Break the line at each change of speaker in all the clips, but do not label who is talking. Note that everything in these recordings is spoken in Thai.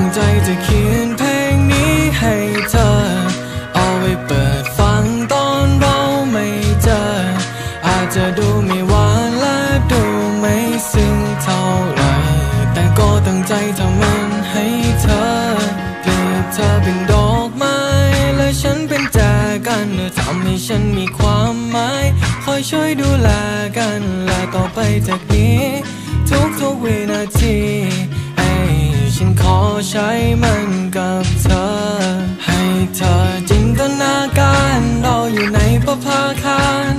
ตั้งใจจะเขียนเพลงนี้ให้เธอ เอาไว้เปิดฟังตอนเราไม่เจอ อาจจะดูไม่หวานและดูไม่ซึ้งเท่าไหรแต่ก็ตั้งใจทำมันให้เธอ เปรียบเธอเป็นดอกไม้ และฉันเป็นแจกันเธอทำให้ฉันมีความหมาย คอยช่วยดูแลกัน และต่อไปจากนี้ ทุกๆวินาที อใช้มันกับเธอ ให้เธอจินตนาการเราอยู่ในประภาคาร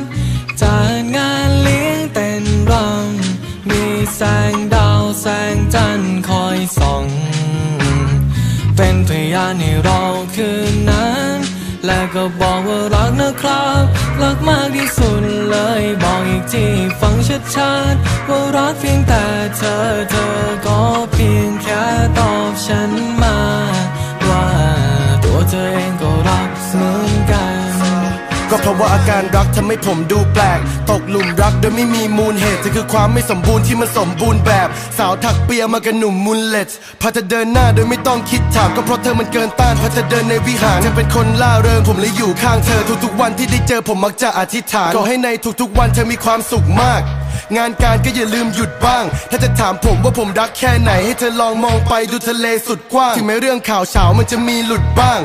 จัดงานเลี้ยงเต้นรำมีแสงดาวแสงจันทร์คอยส่อง เป็นพยานให้เราคืนนั้น และก็บอกว่ารักนะครับ รักมากที่สุดเลยบอกอีกทีฟังชัดๆว่ารักเพียงแต่เธอเธอ ราะ
ว่าอาการรักทำให้ผมดูแปลก ตกหลุมรักโดยไม่มีมูลเหตุเธอคือความไม่สมบูรณ์ที่มันสมบูรณ์แบบ สาวถักเปียมากับหนุ่มมุลเลตพาเธอเดินหน้าโดยไม่ต้องคิดถามก็เพราะเธอมันเกินต้านพาเธอเดินในวิหารเธอเป็นคนล่าเริงผมเลยอยู่ข้างเธอทุกๆวันที่ได้เจอผมมักจะอธิษฐานขอให้ในทุกๆวันเธอมีความสุขมาก งานการก็อย่าลืมหยุดบ้าง ถ้าจะถามผมว่าผมรักแค่ไหน ให้เธอลองมองไปดูทะเลสุดกว้างถึงแม้เรื่องข่าวเฉามันจะมีหลุดบ้าง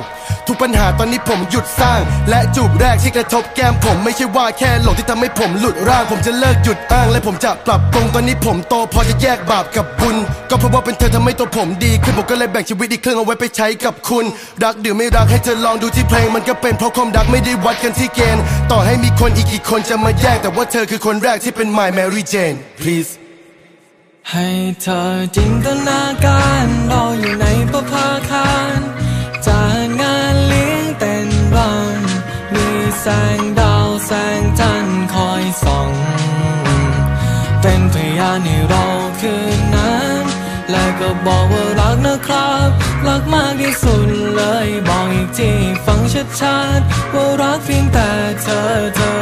ทุกปัญหาตอนนี้ผมหยุดสร้าง และจูบแรกที่กระทบแก้มผมไม่ใช่ว่าแค่หลงที่ทำให้ผมหลุดร่าง ผมจะเลิกหยุดอ้าง และผมจะปรับปรุงตอนนี้ผมโตพอจะแยกบาปกับบุญ ก็เพราะว่าเป็นเธอทำให้ตัวผมดีขึ้นผมก็เลยแบ่งชีวิตอีกครึ่งเอาไว้ไปใช้กับคุณ รักหรือไม่รักให้เธอลองดูที่เพลงมันก็เป็นเพราะความรักไม่ได้วัดกันที่เกณฑ์ต่อให้มีคนอีกกี่คนจะมาแยกแต่ว่าเธอคือคนแรกที่เป็น my Mary Jane please
ให้เธอจินตนาการราอยู่ในประ ก็บอกว่ารักนะครับ รักมากที่สุดเลย บอกอีกทีฟังชัดๆว่ารักเพียงแต่เธอเธอ